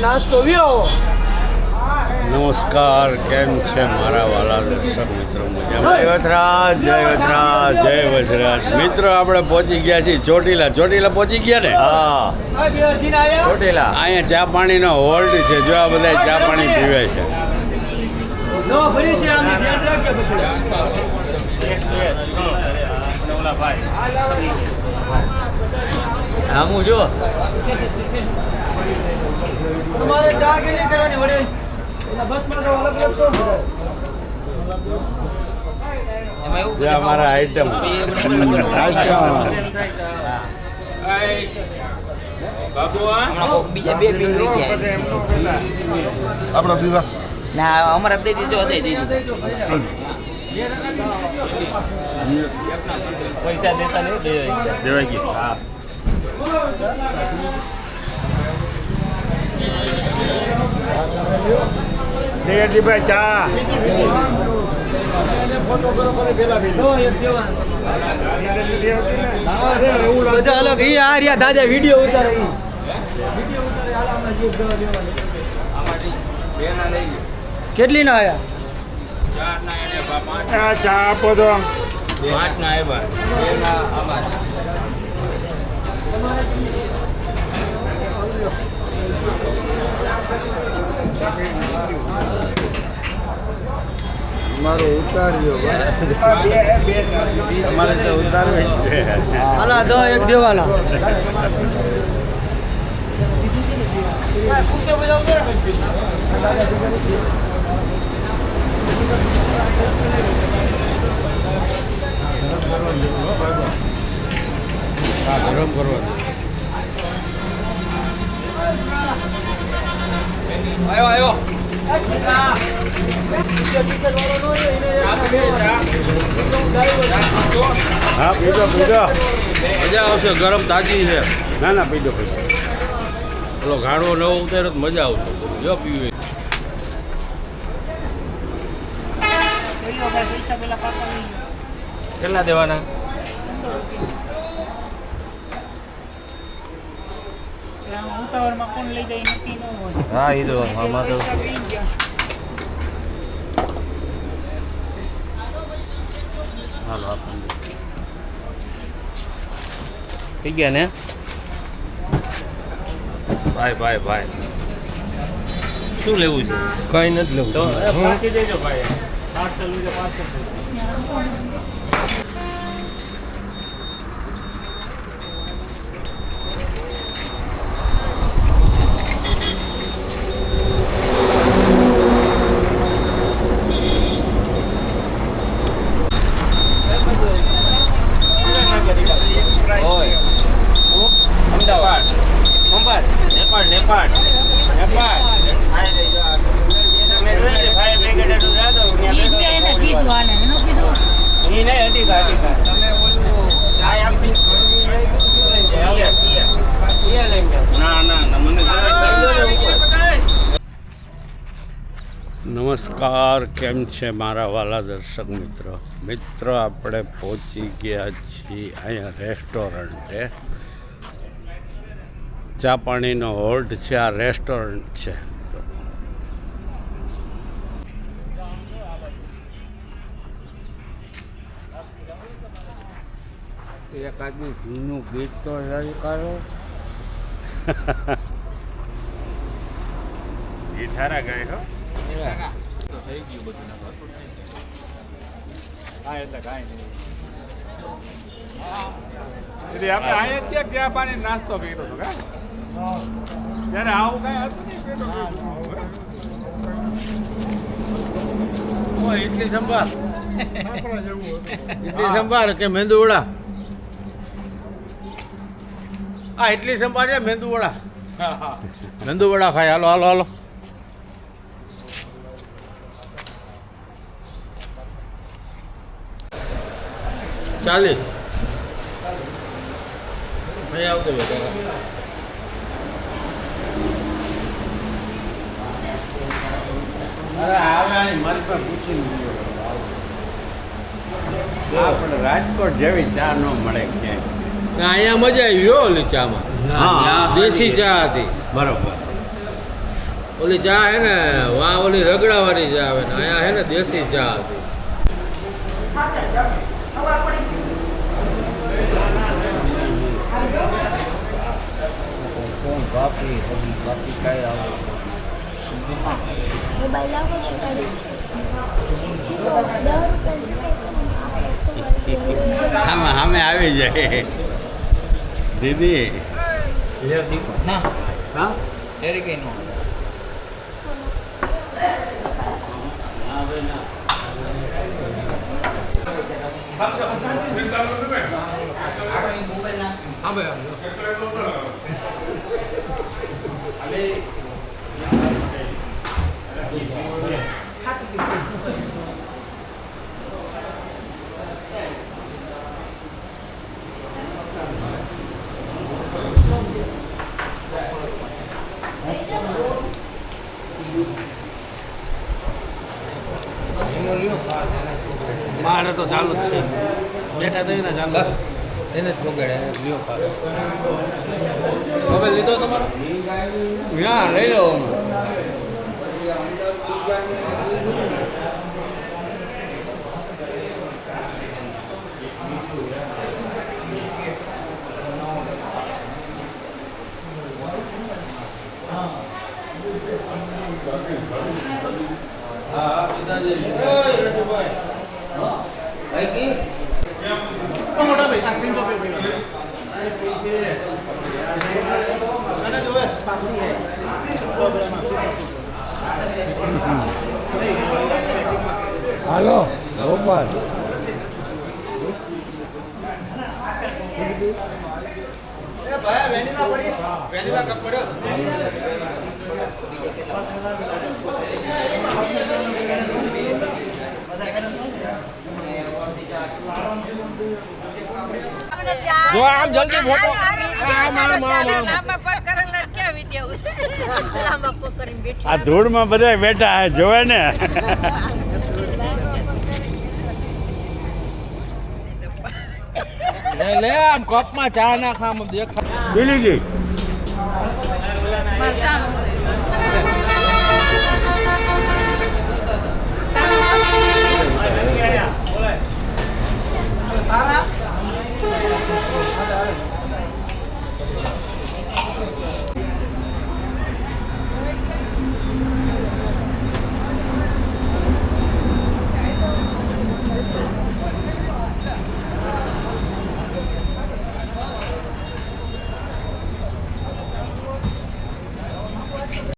નાસ્તો વ્યો નમસ્કાર કેમ છે મારા વાલા દર્શક મિત્રો? મજામાં? જય વજરાજ જય વજરાજ. જય વજરાજ. મિત્રો આપણે પહોંચી ગયા છીએ ચોટીલા. ચોટીલા પહોંચી ગયા ને? હા. ચોટીલા. અહીંયા ચા પાણીનો હોલ્ડ છે. જો આ બધા ચા પાણી પીવે છે. આમું જો તમારે ચા કે નહીં કરવાની વડે બસમાં તો અલગ અલગ છો? જે અમારા આઈટમ બીજા બે બિલ લઈ આપણા દીવા. ના અમારા દઈ દીધો. દીધો પૈસા દેતા નહીં દેવાય દેવાય ગઈ દેવજીભાઈ ચા. બધા અલગ. ઈ આ રહ્યા દાદા વીડિયો ઉતારે ઈ. કેટલી ના આયા ચા આપો તો. મારો ઉતાર્યો તમારે તો ઉતારવી જ છે. દહ એક દેવાના હા ગરમ કરવા દે. આવ્યો આવ્યો હા પીજો પીજો. મજા આવશે ગરમ તાજી છે. ના ના પીજો પીજો. પેલો ગાડો ન ઉતાર્યો તો મજા આવશે. જો પીવે. કેટલા દેવાના? ઉતાવળમાં કોણ લઈ જાય નક્કી ન હોય. હા એ તો આમાં તો ગયા. હાલો આપણને થઈ ગયા ને? ભાઈ ભાઈ ભાઈ. શું લેવું છે? કઈ નથી લેવું. તો પાકી દેજો ભાઈ. પાર્સલ પાર્સલ નમસ્કાર કેમ છે મારા વાલા દર્શક મિત્રો? મિત્રો આપણે પહોંચી ગયા છીએ અહીંયા રેસ્ટોરન્ટે. ચા પાણીનો હોલ્ટ છે આ રેસ્ટોરન્ટ છે. એક આદમી ગીત તો કરો. ઠારા ગાય હો. હા એટલે કાંઈ નહીં એટલે આપણે અહીંયા ક્યાં ક્યાં પાણી નાસ્તો કર્યો હતો કા ત્યારે આવું કાંઈ હતું નહીં પેટો ઇડલી સંભાર. ઇડલી સંભાર કે મેંદુવડા આ ઇડલી સંભાર છે મેંદુ વડા. મેંદુ વડા ખાય. હાલો હાલો હાલો. ચાલીસ. નહીં આવતો બેટા રાજકોટ જેવી ચા ન મળે ક્યાંય. અહીંયા મજા આવી હો ઓલી ચામાં. દેશી ચા હતી. બરોબર. ઓલી ચા હે ને વા ઓલી રગડાવાળી ચા આવે ને અહીંયા હે ને દેશી ચા હતી. મોબાઈલ આપો તો કરી સીધો દસ રૂપિયા આમાં સામે આવી જાય. દીદી. ના. હા? એરી કઈ નો. મારે તો ચાલુ જ છે બેઠા થઈ ને ચાલુ એને જ પોગાડે એને લ્યો પાડે મોબાઈલ લીધો તમારો ના લઈ લો મોટા ભાઈ સ્ક્રીન ટોપ હાલો ગોપાલ. જો આમ જલ્દી ફોટો આમ આમ આમ કરીને બેઠી આ ધૂળમાં બધા બેઠા જોવે ને? લે આમ કપમાં ચા ના ખામ દેખા પી લીધી માર ચાનું